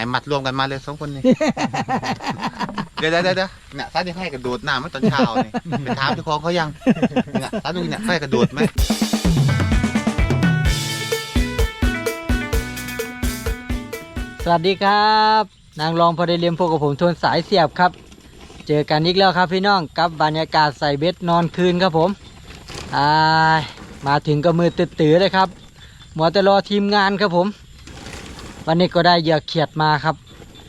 ให้มัดรวมกันมาเลยสองคนนี่ เดี๋ยวเดี๋ยวเดี๋ยวเนี่ยถ้าที่ให้กระโดดน้ำเมื่อตอนเช้านี่ไปถามเจ้าของเขายังเนี่ยถ้าดูเนี่ยให้กระโดดไหมสวัสดีครับ นางรองพอได้เรียมพวกกับผมทวนสายเสียบครับ เจอกันอีกแล้วครับพี่น้องกับบรรยากาศใส่เบ็ดนอนคืนครับผมอ่ามาถึงก็มือตื่นๆเลยครับหมัวแต่รอทีมงานครับผม วันนี้ก็ได้เหยื่อเขียดมาครับ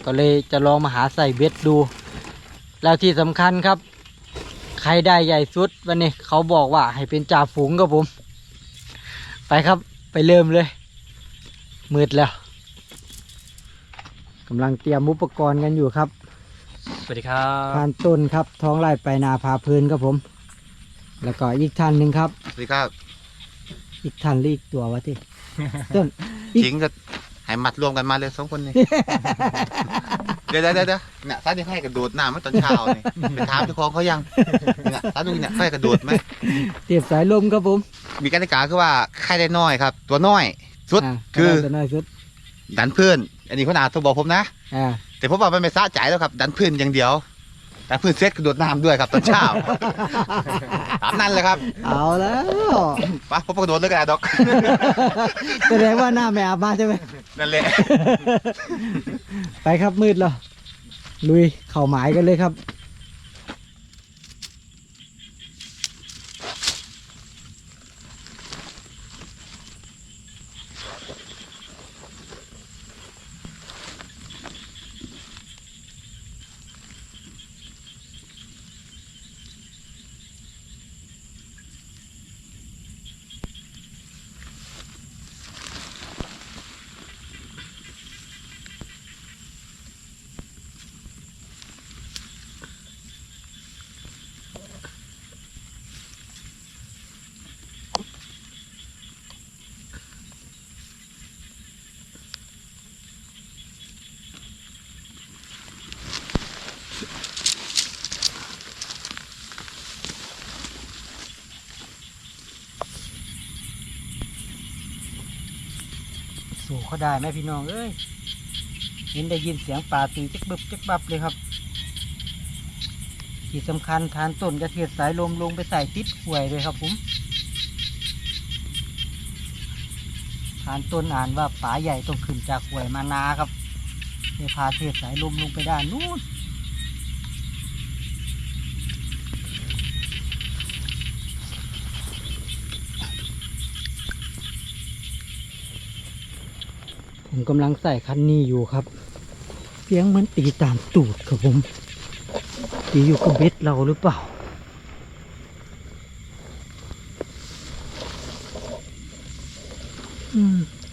ก็เลยจะลองมาหาใส่เบ็ดดู แล้วที่สำคัญครับ ใครได้ใหญ่สุด วันนี้เขาบอกว่าให้เป็นจ่าฝูงครับผม ไปครับไปเริ่มเลย มืดแล้วกำลังเตรียมอุปกรณ์กันอยู่ครับ สวัสดีครับทานต้นครับ ท้องไร่ไปนาพาเพลินครับผม แล้วก็อีกท่านหนึ่งครับ สวัสดีครับ อีกท่านหรืออีกตัววะที่ ต้น อีกจริงก็ ให้มัดรวมกันมาเลยสองคนนี่ เดี๋ยวเดี๋ยวเดี๋ยวเนี่ยถ้าที่ให้กระโดดน้ำเมื่อตอนเช้านี่ไปถามเจ้าของเขายังเนี่ยถ้าดูเนี่ยให้กระโดดไหมเตียบสายลมครับผมมีกติกาคือว่าใครได้น้อยครับ ตัวน้อย สุดาคือตัวน้อยสุดดันเพื่อน อันนี้เขาอาจจะบอกผมนะ อ่าแต่ผมว่ามันไม่สะใจแล้วครับ ดันเพื่อนอย่างเดียว ดันเพื่อนเซตกระโดดน้ำด้วยครับตอนเช้า ตามนั้นเลยครับเอาแล้วไปผมกระโดดเลยก็ได้ดอก แสดงว่าหน้าไม่อาบมาใช่ไหมนั่นแหละ ไปครับมืดแล้วลุยเข่าหมายกันเลยครับ สู่เขาได้ไหมพี่น้องเอ้ยเห็นได้ยินเสียงป่าตีจักบึบจักบับเลยครับ ที่สำคัญทานต้นกระเทียดสายลมลงไปใส่ติดห่วยเลยครับผมทานต้นอ่านว่าป่าใหญ่ต้องขึ้นจากห่วยมานาครับเลยพาเทียดสายลมลงไปด้านนู้น ผมกำลังใส่คันนี้อยู่ครับเสียงเหมือนตีตามตูดครับผมตีอยู่กับเบ็ดเราหรือเปล่า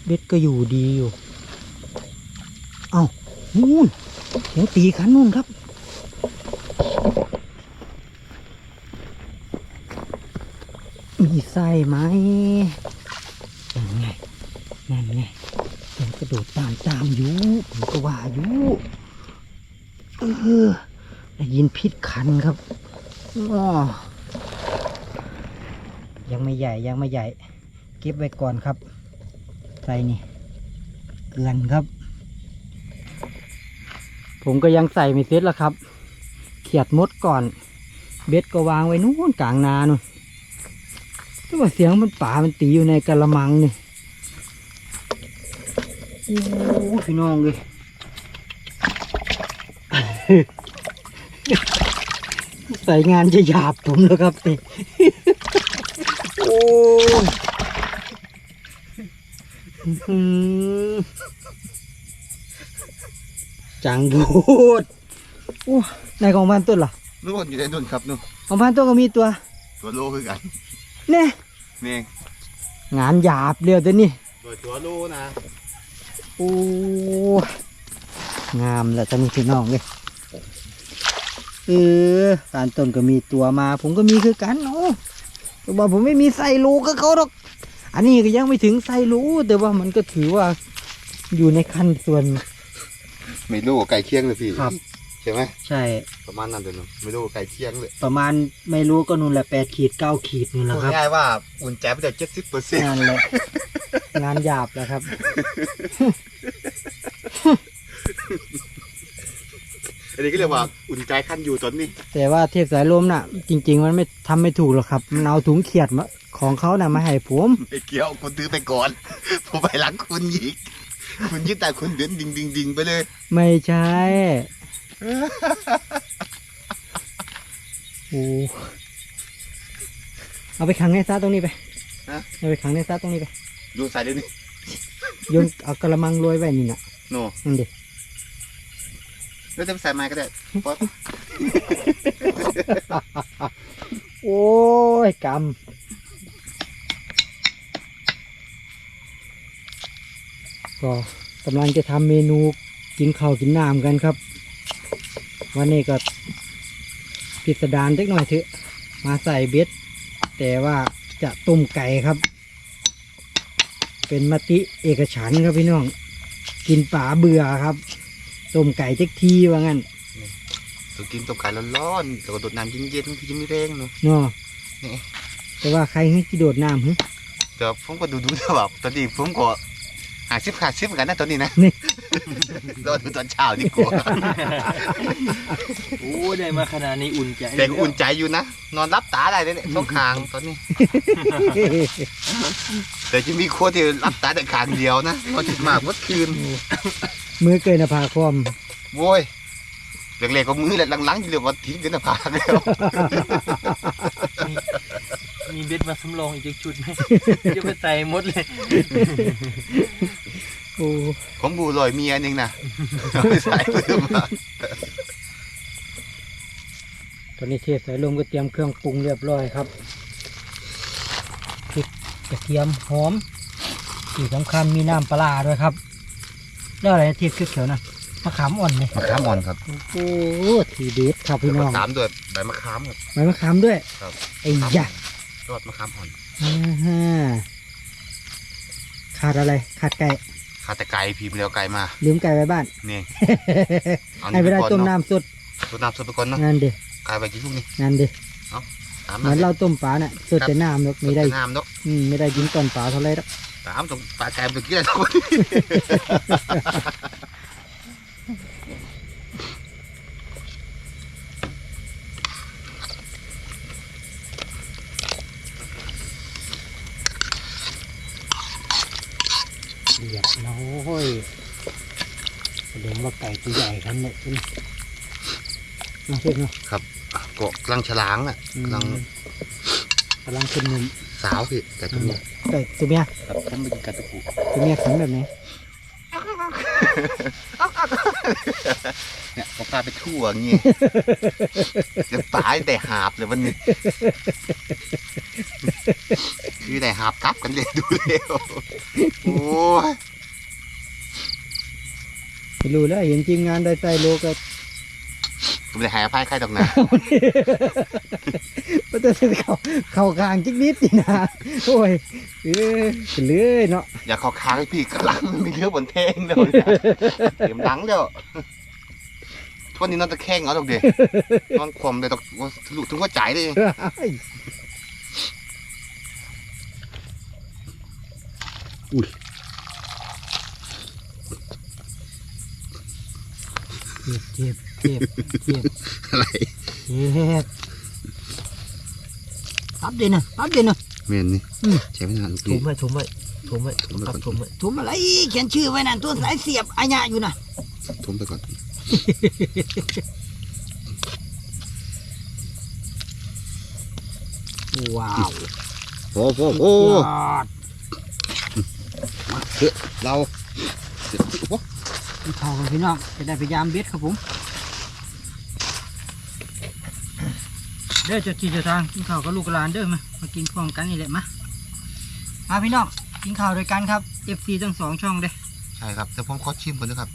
เบ็ดก็อยู่ดีอยู่เอานู่นเสียงตีคันนู่นครับมีไส้ไหมนั่นไง นั่นไงเสียงก ระโดดตามตามอยู่ผมก็ว่าอยู่เออได้ยินพิษคันครับอ้อยังไม่ใหญ่ยังไม่ใหญ่ เก็บไว้ก่อนครับ ใส่นี่เกลือนครับ ผมก็ยังใส่ไม่เสร็จแล้วครับ เขียดมดก่อน เบ็ดก็วางไว้นู้นกลางนานู่นแต่ว่าเสียงมันป่ามันตีอยู่ในกระมังนี่ อ้พี่น้องเลยใส่งานจะหยาบผมแล้วครับนี่โอ้ยอื้อหือจังบูดโอ้ในของพันต้นเหรอนู่นอยู่ในนู่นครับนู่นของพันต้นก็มีตัว ตัวโลคือกันเนี่ยนี่งานหยาบเรียวแต่นี่ตัวตัวโลนะ โอ้ยงามแหละท่านพี่น้องเลยเออตานต้นก็มีตัวมา ผมก็มีคือกันเนาะแต่ว่าผมไม่มีใส่รูก็เขาหรอก อันนี้ก็ยังไม่ถึงใส่รูแต่ว่ามันก็ถือว่าอยู่ในขั้นส่วน ไม่รู้ไก่เคียงเลยพี่ครับ ใช่ไหมใช่ ประมาณนั้นเดี๋ยวนู้นไม่รู้ไก่เคียงเลยประมาณไม่รู้ก็นู่นแหละแปดขีดเก้าขีดนี่แหละพูดครับง่ายๆว่าอุ่นใจไปแต่เจ็ดสิบเปอร์เซ็นต์งานแหละ งานหยาบแหละครับ อันนี้ก็เรียกว่าอุ่นใจขั้นอยู่ตอนนี้แต่ว่าเทพสายลมน่ะ จริง ๆ มันไม่ทำไม่ถูกหรอกครับ มันเอาถุงเขียดมาของเขาน่ะมาให้ผมไอ้เกี้ยวคุณตื้อไปก่อน ผมไปหลังคุณยิกคุณยึดแต่คุณเดินดิงดิงดิงไปเลย ไม่ใช่โอ้เอาไปขังในซาตรงนี้ไปฮะ เอาไปขังในซาตรงนี้ไป ดูใส่เดี๋ยวนี้โยนเอากระมังโรยไว้นี่น่ะโน่นั่นดิแล้วจะไปใส่ไม้ก็ได้เพราะโอ้ยกำก็กำลังจะทำเมนูกินข้าวกินน้ำกันครับ วันนี้ก็พิสดารเล็กหน่อยเถอะมาใส่เบ็ดแต่ว่าจะต้มไก่ครับ เป็นมติเอกฉันท์ครับพี่น้อง กินป่าเบื่อครับ ต้มไก่เจ๊กทีว่างั้นตัวกินตัวไก่ร้อนๆตัวกระโดดน้ำเย็นๆที่จะไม่แรงเนาะเนาะนี่แต่ว่าใครให้กี่โดดน้ำหึเดี๋ยวผมก็ดูดูๆแบบตอนนี้ผมก็หาซิบขาดซิบเหมือนกันนะตอนนี้นะนี่ รอดูตอนเช้าดีกว่าโอ้ได้มาขนาดนี้อุ่นใจแต่ก็อุ่นใจอยู่นะ นอนรับตาได้เลยเนี่ยสองข้างตอนนี้ แต่จะมีคนที่รับตาแต่ข้างเดียวนะนอนจิตมากเมื่อคืน มือเกินหน้าผากความโว้ย เล็กๆก็มือแหละหลังๆจะเรียกว่าทิ้งกันนะพากแล้วมีเบ็ดมาสำรองอีกจักชุดไหมจะไปใส่หมดเลยโอ้ของบูลอยเมียนึงนะเอาไปใส่เพิ่มมาตอนนี้เทพสายลมก็เตรียมเครื่องปรุงเรียบร้อยครับพริกกระเทียมหอมที่สำคัญมีน้ำปลาร้าด้วยครับ แล้วอะไรเทียบเขียวๆนะ มะขามอ่อนเลยมะขามอ่อนครับโอ้โหทีเด็ดครับพี่น้มะองขามด้วยใบมะขามครับใบมะขามด้วยครับไอ้ยะยอดมะขามอ่อนอ่าฮะขาดอะไรขาดไก่ขาแต่ไก่พีมแล้วไก่มา ลืมไก่ไว้บ้านนี่เอาให้เวลาก่อนต้มเนาะน้ำสดต้มน้ำสดไปก่อนเนาะนั่นดิไก่ไปกินพวกนี้นั่นดิตามเหมือนเราต้มปลาน่ะสดแต่น้ำหรอกไม่ได้น้ำเนาะอืมไม่ได้กินตอนปลาเท่าไรหรอกตามตรงปลาไก่ไปกินอะไรทุกคน เรียบ ร้อยแสดงว่าไก่ตัวใหญ่ครับเนี่ยคุณน้องเพื่อนเนาะก็กำลังฉลางอะอืม กำลังกำลังขึ้นมุมสาวพี่แต่ตัวนี้ไก่ตัวเมียครับผมไปกินกระตุกุตัวเมียขันแบบไหนเนี่ยผมพาไปทั่วอย่างงี้ จะตายแต่หาบเลยวันนี้ คือแต่หาบกลับกันเลยดูเร็วโอ้ยไม่ รู้แล้วเห็นทีมงานได้ใส่โลก็ผมจะหายอภัยใครตรงนะมันจะเข้าเข้ากลางจิกนิดนี่นะโอ้ยเออเป็นเลื่อยเนาะอย่าเขอค้างให้พี่กำลังมันมีเรื่องบนเทงเดี๋ยวเนี่ยเสียมดังเดี๋ยวทุกวันนี้นอนตะแคงเอาตรงเดียนอนข่มเลยตกทะลุถึงหัวใจเลยเฮ้ยอุ้ย จ็บเจ็บเจ็บเจ็บอะไรเจ็บปั๊บเด่นนะปั๊บเด่นนะเมนนี่อืมใช้ไม่นานลูกถุพี่มไว้ถุมไว้ถุมไว้ถุมไว้ครับก่อนถุมไว้ถุมอะไรเขียนชื่อไว้นั่นตัวสายเสียบอายะอยู่นะทุ่มไปก่อนว้าวโอ้โหโอ้ยอด เฮ้ยเราเดี๋ยวโอ้ กินข้าวกันพี่น้องจะได้พยายามเบ็ดครับผมเด้อเจะจีเจะทางกินข้าวกับลูกกับหลานเด้อมามากินพร้อมกันนี่แหละมามาพี่น้องกินข้าวด้วยกันครับ FC ทั้งสองช่องเด้อใช่ครับแต่ผมขอชิมก่อนนะครับ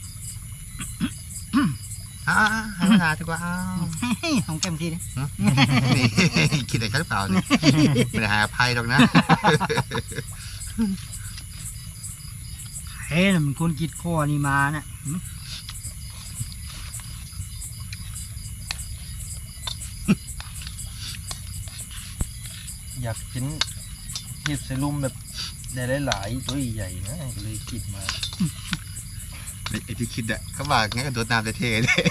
อ่าให้เวลาดีกว่าอ้าวของแก้มทีเด้อนี่คิดอะไรกันหรือเปล่าเนี่ยไม่ได้หาอภัยหรอกนะ เฮ้ยน่ะมันคนคิดข้อนี่มาน่ะหืมอยากกินเห็ดใส่ลุมแบบได้หลายๆตัวใหญ่ๆนะก็เลยคิดมาไอ้ไอ้ที่คิดอะเขาว่างั้นก็โดดน้ำแต่เท่เลย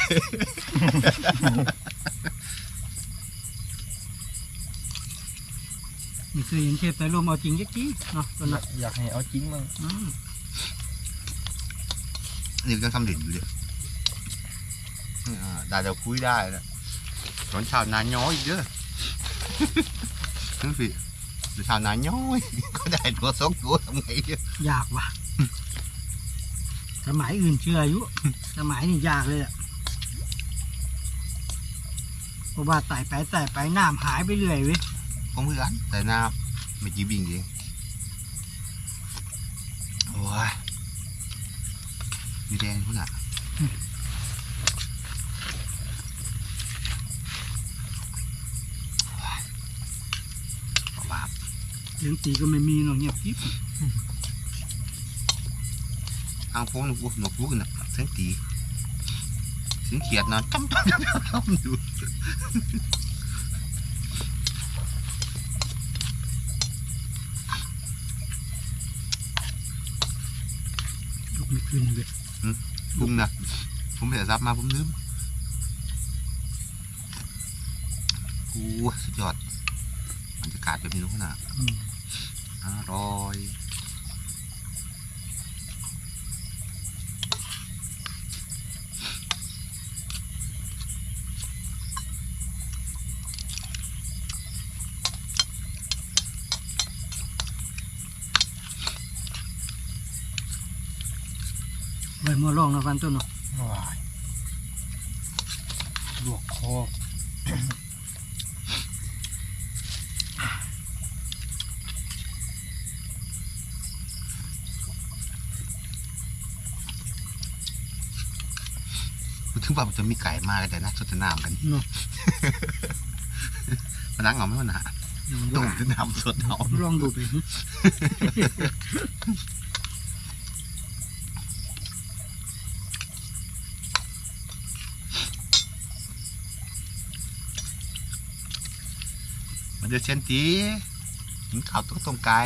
นี่เคยเห็นเทพสายลมเอาจริงจักทีเนาะตัวอยานั้กอยากให้เอาจริงมั้ง อืมนี่ก็ทำเด่นอยู่เลยอ่าได้เราคุยได้แล้วตอนเช้านานย้อยอีกเด้อนั่นสิตอนเช้านานย้อย ก็ได้ตัวสองตัวทำไงเนี่ยยากว่ะ สมัยอื่นเชื่ออยู่สมัยนี้ยากเลยอะเพราะว่าไต่ไปไต่ไปน้ำหายไปเรื่อยเว้ยคงเหมือนแต่หน้าไม่กี่บิ่งเองโอ้ย มีแดงพุ่นอะบาปเสียงตีก็ไม่มีเนาะเงียบกิ๊บทางพงหนูกูหนูกูกันนะเสียงตีเสียงเขียดนอนจ้ำจ้ำจ้ำจ้ำอยู่ลุกไม่ขึ้นเลย ผมนะผมเสียทรัพย์มาผมลืมกูสุดยอดบรรยากาศแบบนี้รู้นะอืมอร่อย ไว้มาลองนะฟันต้นเนาะว้ายลวกคอพูดถึงว่ามันจะมีไก่มากแต่นะสดน้ำกันเนาะมานั่งเอาไหม่มาหนาต้มน้ำสดเอาลองดูไป หึมันจะเช่นตีกินข้าวต้มต้มไก่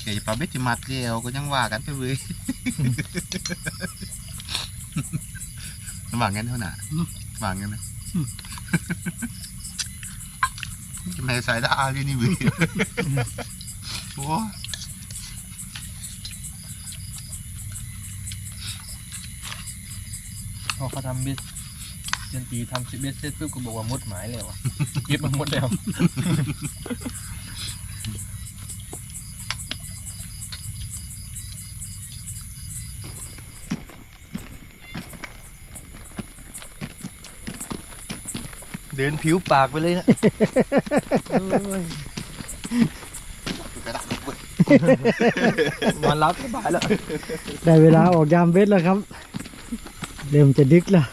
เกยปลาเบ็ดที่มัดเดียวก็ยังว่ากันไปเว้ยว่างั้นเท่าน่ะว่างั้นนะจะไม่ใส่ละอาเลยนี่เว้ยโอ้พอเขาทำเบ็ด เจนตีทำสิบเบ็ดเสร็จปุ๊บก็บอกว่าหมดหมายแล้วอะเก็บมาหมดแล้ว เดินผิวปากไปเลยนะกระดาษเว้ยนอนรับสบายแล้ว ได้เวลาออกยามเบ็ดแล้วครับ เริ่มจะดึกแล้ว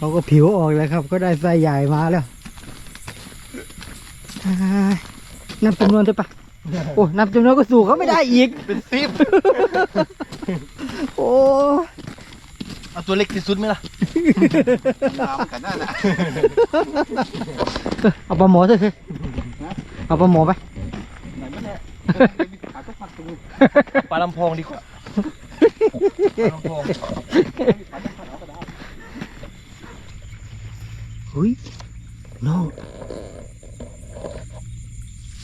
เขาก็ผิวออกแล้วครับ ก็ได้ไส้ใหญ่มาแล้วอ่านับจำนวนเถอะปะโอ้นับจำนวนก็สู่เขาไม่ได้อีก เป็นซิบโอ้เอาตัวเล็กที่สุดไหมล่ะน้ำกันนั่นน่ะเอาปลาหมอเถอะสิเอาปลาหมอไปปลาลำโพงดีกว่าปลาลำโพง เฮ้ยน้อง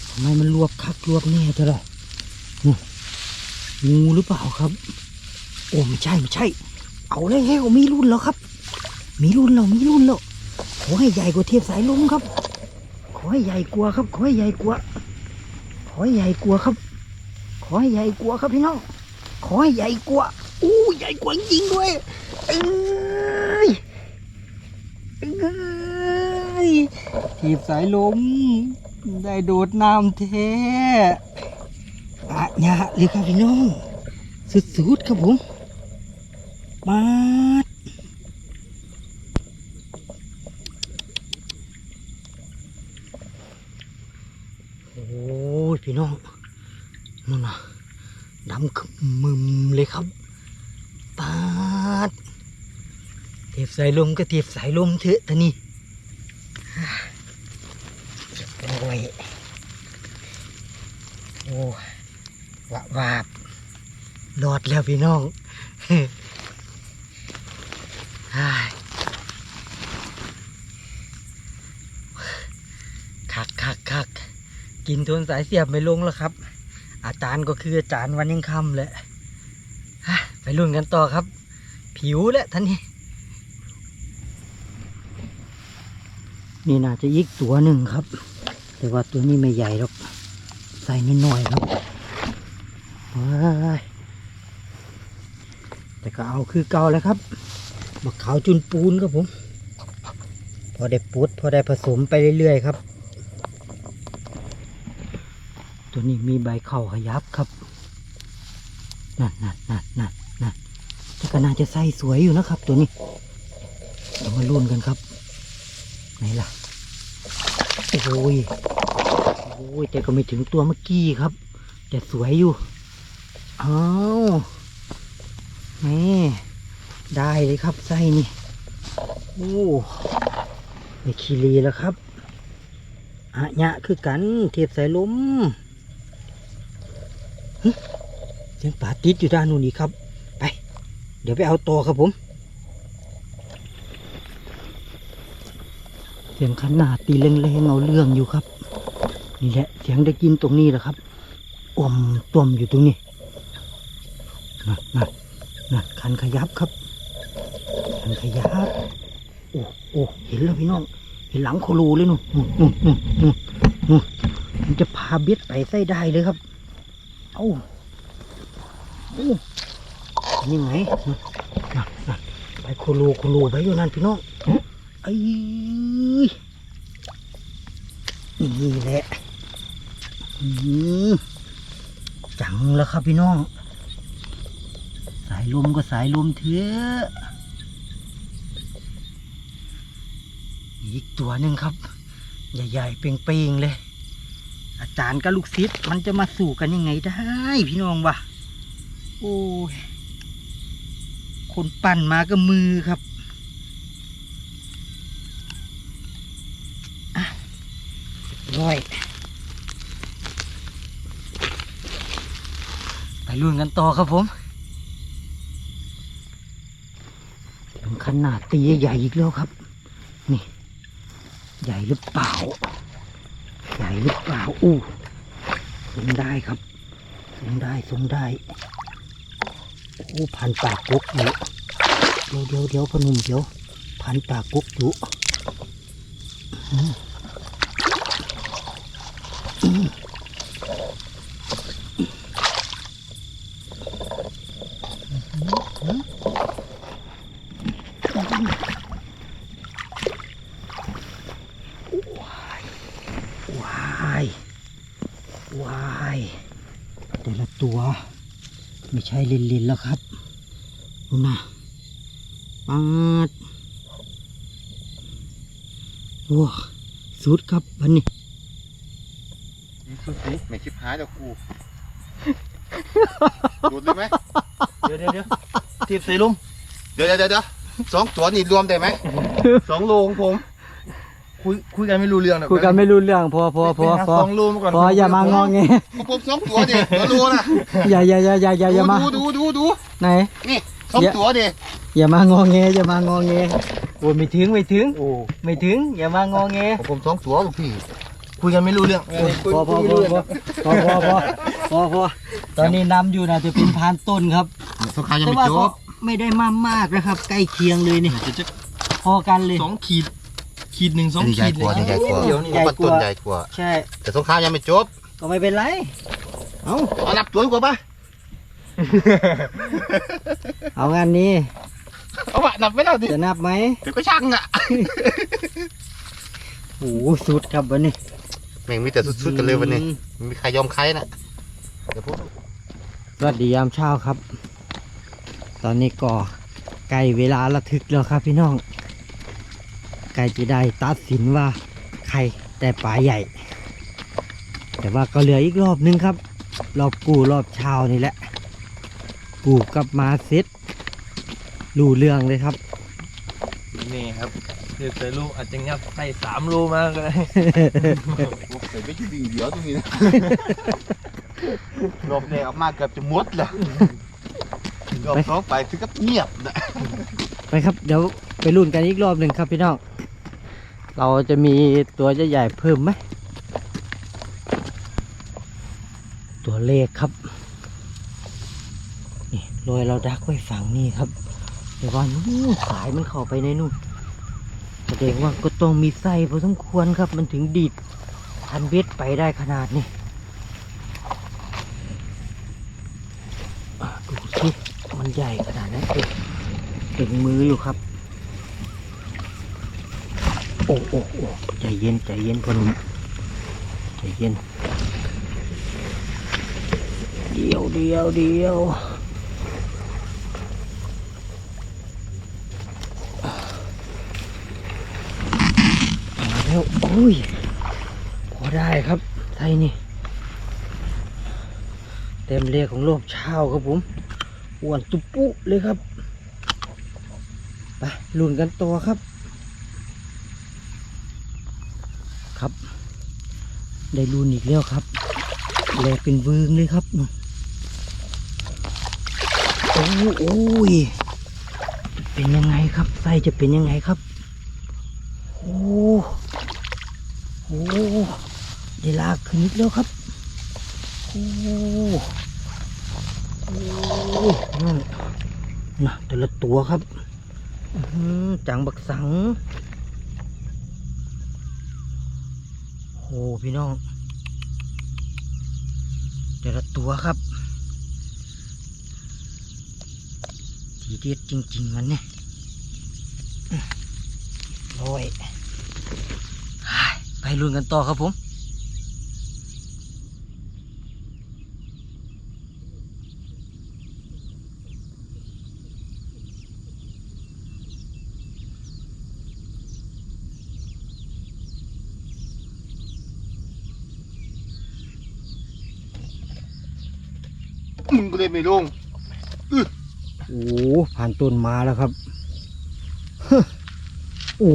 ทำไมมันรวบคักรวบแน่จะหรอนู่นงูหรือเปล่าครับ โอ้ไม่ใช่ไม่ใช่ เอาแล้วมีรุ่นแล้วครับ มีรุ่นแล้วมีรุ่นแล้วขอให้ใหญ่กว่าเทียบสายลมครับ ขอให้ใหญ่กว่าครับขอให้ใหญ่กว่าขอให้ใหญ่กว่าครับ ขอให้ใหญ่กว่าครับพี่น้องขอให้ใหญ่กว่าอู้ใหญ่กว่าจริงด้วยเอ้ยเอ้ย ถีบสายลม ได้โดดน้ำแท้อะยะเลยครับพี่น้อง สุดๆครับผมมาดโอ้พี่น้องนั่นนะดำขมึมเลยครับปาด เทียบ สายลมก็เทียบสายลมเถอะตานี่โอ้ยโอ้วะวาบรอดแล้วพี่น้องคักคักคักกินทนสายเสียบไม่ลงแล้วครับ อาจารย์ก็คืออาจารย์วันยังคำแหละไปลุ้นกันต่อครับ ผิวแล้วท่านนี้ นี่น่าจะอีกตัวหนึ่งครับ แต่ว่าตัวนี้ไม่ใหญ่หรอกใส่นิดหน่อยครับว้ายแต่ก็เอาคือเก่าแล้วครับบักขาวจุนปูนครับผม พอได้ปุดพอได้ผสมไปเรื่อยๆครับ ตัวนี้มีใบเข่าขยับครับนั่นนั่นนั่นนั่นนั่นแต่ก็น่าจะใส่สวยอยู่นะครับ ตัวนี้เดี๋ยวมาลุ้นกันครับ ไหนล่ะ โอ้ย โอ้ย แต่ก็ไม่ถึงตัวเมื่อกี้ครับ แต่สวยอยู่อ้าวแม่ได้เลยครับไส้นี่ โอ้ไม่คีรีแล้วครับอะยะคือกัน เทียบสายลมเสียงป่าติดอยู่ด้านนู้นนี่ครับ ไป เดี๋ยวไปเอาต่อครับผม เสียงขนาดตีแรงๆเอาเรื่องอยู่ครับ นี่แหละเสียงได้กินตรงนี้แหละครับอมต้มอยู่ตรงนี้นั่นนั่นนั่นคันขยับครับคันขยับโอ้โอ้เห็นแล้วพี่น้อง เห็นหลังโคโลเลยนู่นนู่นนู่นนู่นนู่นมันจะพาเบ็ดไปไส้ได้เลยครับเอ้าโอ้ยังไงนั่นนั่นนั่นไปโคโลโคโลไปอยู่นั่นพี่น้อง อ้ยนี่แหละจังแล้วครับพี่น้อง สายลมก็สายลมเถอะอีกตัวหนึ่งครับ ใหญ่ๆ เป่งๆ เลย อาจารย์กับลูกศิษย์มันจะมาสู่กันยังไงได้ พี่น้องวะโอ้ย คนปั่นมาก็มือครับ ร้อย ไปลุ้นกันต่อครับผมถึงขนาดตีใหญ่อีกแล้วครับ นี่ ใหญ่หรือเปล่า ใหญ่หรือเปล่า อู้สงได้ครับสงได้สงได้โอ้พันปากกุกอยู่เดี๋ยวเดี๋ยวเดี๋ยวพนุ่มเดี๋ยว พันปากกุกอยู่อืม วายวายแต่ละตัว ไม่ใช่ลินลินๆแล้วครับดูนะปาดโอ้สุดครับวันนี้ไม่ชิบหายแล้วกูดูดเลยไหมเดี๋ยวเดี๋ยวเดี๋ยวทีบใส่ลุมเดี๋ยวเดี๋ยวเดี๋ยวสองตัวนี่รวมได้ไหมสองโลของผม คุยคุยกันไม่รู้เรื่องนะคุยกันไม่รู้เรื่องพอพอพอไปหาพอสองโลมาก่อนพออย่ามางอแงก็ผมสองตัวเดียวตัวรู้นะอย่าอย่าอย่าอย่าอย่าอย่ามาดูดูดูดูไหนนี่สองตัวเดียวอย่ามางอแงอย่ามางอแงโอ้ยไม่ถึงไม่ถึงโอ้ไม่ถึงอย่ามางอแงของผมสองตัวลูกพี่คุยกันไม่รู้เรื่องพอพอพอพอพอพอพอพอพอตอนนี้นำอยู่นะจะเป็นพานต้นครับสงครามยังแต่ไม่ว่าจก็บไม่ได้มากมากนะครับ ใกล้เคียงเลยนี่จะจะพอกันเลยสองขีด ขีดหนึ่งสองอันนี้ใหญ่ขีดกว่านี่ใหญ่กว่าเดี๋ยวนี่ใหญ่กว่า ต้นใหญ่กว่า ใช่ แต่สงครามยังไม่จบก็ไม่เป็นไร เอาเอานับตัวดีกว่าปะเอางานนี้ เอาวะนับไม่ได้ดิจะนับไหมเดี๋ยวก็ช่างอะโอ้โหสุดครับวันนี้แม่งมีแต่สุดๆกันเลยวันนี้ไม่มีใครยอมใครน่ะเดี๋ยวพูดสวัสดียามเช้าครับ ตอนนี้ก็ใกล้เวลาระทึกแล้วครับพี่น้อง ใกล้จะได้ตัดสินว่าใครแต่ปลาใหญ่ แต่ว่าก็เหลืออีกรอบนึงครับ รอบกูรอบเช้านี่แหละ กูกลับมาเซ็ตรู้เรื่องเลยครับ นี่ครับเดี๋ยวใส่ลูกอาจจะงับใส่สามโลมาก็ได้ใส่ไม่ใช่ดีเดี๋ยวตรงนี้นะรอบแรกออกมาเกือบจะหมดแล้วรอบสองไปถึงกับเงียบนะไปครับ เดี๋ยวไปลุ้นกันอีกรอบหนึ่งครับพี่น้อง เราจะมีตัวใหญ่ๆเพิ่มไหม ตัวเลขครับ นี่รอยเราดักไว้ฝั่งนี้ครับแต่ว่านู่นสายมันเข้าไปในนู่นแสดงว่าก็ต้องมีไส้พอสมควรครับ มันถึงดีดทันเบ็ดไปได้ขนาดนี้อะดูสิมันใหญ่ขนาดนั้นเองถึงมืออยู่ครับ โอ้โอ้โอ้ใจเย็นใจเย็นพอหนุ่มใจเย็น เดียวเดียวเดียวมาแล้วโอ้ยพอได้ครับไทยนี่ เต็มเรียของโลกเช้าครับผมอ้วนตุปุเลยครับไปลุ้นกันต่อครับ ครับ ได้ลุนอีกแล้วครับแหลกเป็นวืงเลยครับโอ้โอ้ยเป็นยังไงครับไส้จะเป็นยังไงครับโอ้โอ้ได้ลากขึ้นอีกแล้วครับโอ้โอ้นั่นนะแต่ละตัวครับจังบักสัง พี่น้อง แต่ละตัวครับทีเด็ดจริง ๆ มันเนี่ยอื้อร้อยไปลุ้นกันต่อครับผม มึงก็เลย ไม่ลงโอ้ผ่านต้นมาแล้วครับโอ้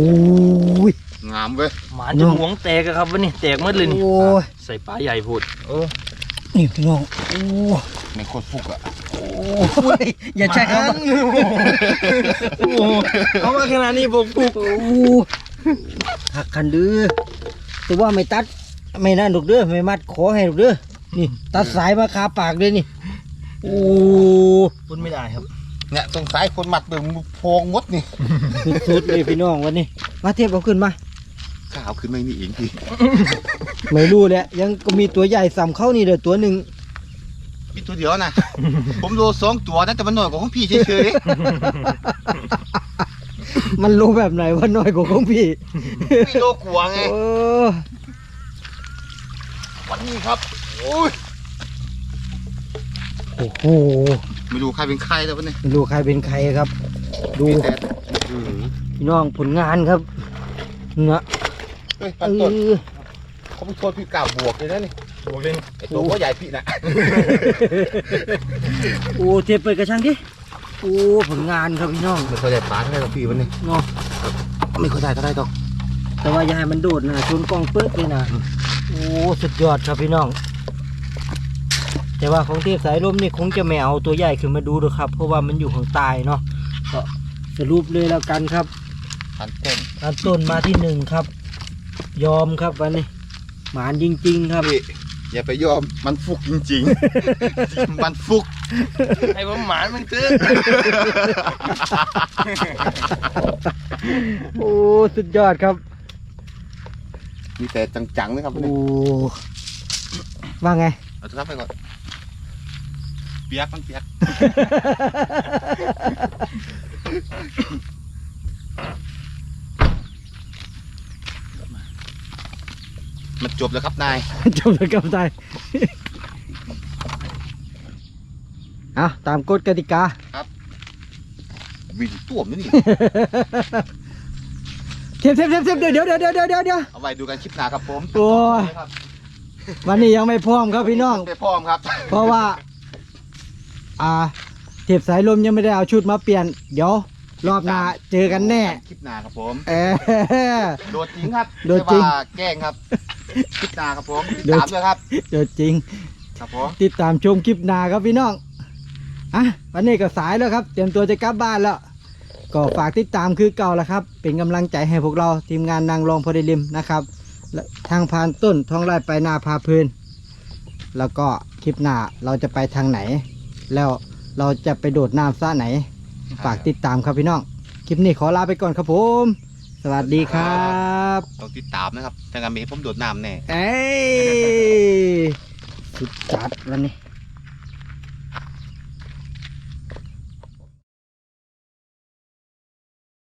ยงามเว้ยหมาจะหวงแตกอะครับวันนี้แตกหมดเลยนี่โอ้ยใส่ปลาใหญ่พูดนี่พี่น้องโอ้ในโคตรฟุกอะโอ้ยอย่าใช้คำว่าโอ้โหเอามาขนาดนี้ผมปุ๊บโอ้หักคันดื้อแต่ว่าไม่ตัด ไม่นั่นลูกเด้อไม่มัดขอให้ลูกเด้อนี่ ตัดสายมาคาปากเลยนี่ โอ้ปุ้นไม่ได้ครับเนี่ยตรงซ้ายคนมัดเบิ่งพองมดนี่สุดๆเลยพี่น้องวันนี้ มาเทียบเอาขึ้นมาข้าวขึ้นไม่นี่เองพี่ไม่รู้แหละยังก็มีตัวใหญ่สำเข้านี่เด้อตัวหนึ่งพี่ตัวเดียวนะผมโดนสองตัวนะแต่มันน้อยกว่าของพี่เฉยมันรู้แบบไหนว่าน้อยกว่าของพี่ๆพี่โลกลัวไงโอ้วันนี้ครับโอ้ยโอ้โหไม่รู้ใครเป็นใครแล้ววันนี้ไม่รู้ใครเป็นใครครับ ดูแต่อืมพี่น้องผลงานครับเนื้อเฮ้ยเอปันต้นอเขาเป็นคนพี่กล้าบวกเลยนะนี่บวกเล่นไอตัวก็ใหญ่พี่นะโอ้เทียบไปกระชังดิ โอ้ผลงานครับพี่น้องไม่ค่อยได้ปลาเท่าไหร่หรอกพี่วันนี้เนาะไม่ค่อยได้เท่าไหร่หรอกแต่ว่าอย่าให้มันโดดนะชนกล้องเปิ๊กเลยนะ โอ้สุดยอดครับพี่น้อง แต่ว่าของเทพสายลมนี่คงจะไม่เอาตัวใหญ่ขึ้นมาดูหรอกครับ เพราะว่ามันอยู่ข้างใต้เนาะก็สรุปเลยแล้วกันครับพันต้นอันต้นมาที่หนึ่งครับ ยอมครับวันนี้หมานจริง ๆ ครับพี่อย่าไปยอมมันฟุกจริงๆ มันฟุกไอ้ผมหมานมันตื้อโอ้สุดยอดครับ มีแต่จังๆเลยครับวันโอ้นี้ว่าไง เอาโทรศัพท์ไปก่อนเปียกมันเปียกมันจบแล้วครับนายจบแล้วกับใจเอาตามกฎกติกามีตัวมนนี่เทียบเทียบเทียบเทียบเดี๋ยวเดี๋ยวเดี๋ยวเดี๋ยวเดี๋ยวเดี๋ยวเอาไว้ดูกันคลิปหน้าครับผมโอ้ยครับวันนี้ยังไม่พร้อมครับพี่น้องไปพร้อมครับ เพราะว่า อ่าเทียบสายลมยังไม่ได้เอาชุดมาเปลี่ยน เดี๋ยวรอบหน้าเจอกันแน่ คลิปหน้าครับผม เออ โดดจริงครับโดดจริง ไม่ว่าแกล้งครับ คลิปหน้าครับผมติดโดดตามด้วยครับ เดี๋ยวจริงแถครับผม ติดตามชมคลิปหน้าครับพี่น้องอะวันนี้ก็สายแล้วครับ เตรียมตัวจะกลับบ้านแล้ว ก็ฝากติดตามคือเก่าแล้วครับ เป็นกำลังใจให้พวกเราทีมงานนางรองพอดีริมนะครับและทางพานต้นท้องไร่ไปนาพาเพลินแล้วก็คลิปหน้าเราจะไปทางไหน แล้วเราจะไปโดดน้ำซ่าไหน ฝากติดตามครับพี่น้อง คลิปนี้ขอลาไปก่อนครับผม สวัสดีครับต้องติดตามนะครับถ้างั้นไม่ให้ผมโดดน้ำแน่เอ้ยสุดจัดวันนี้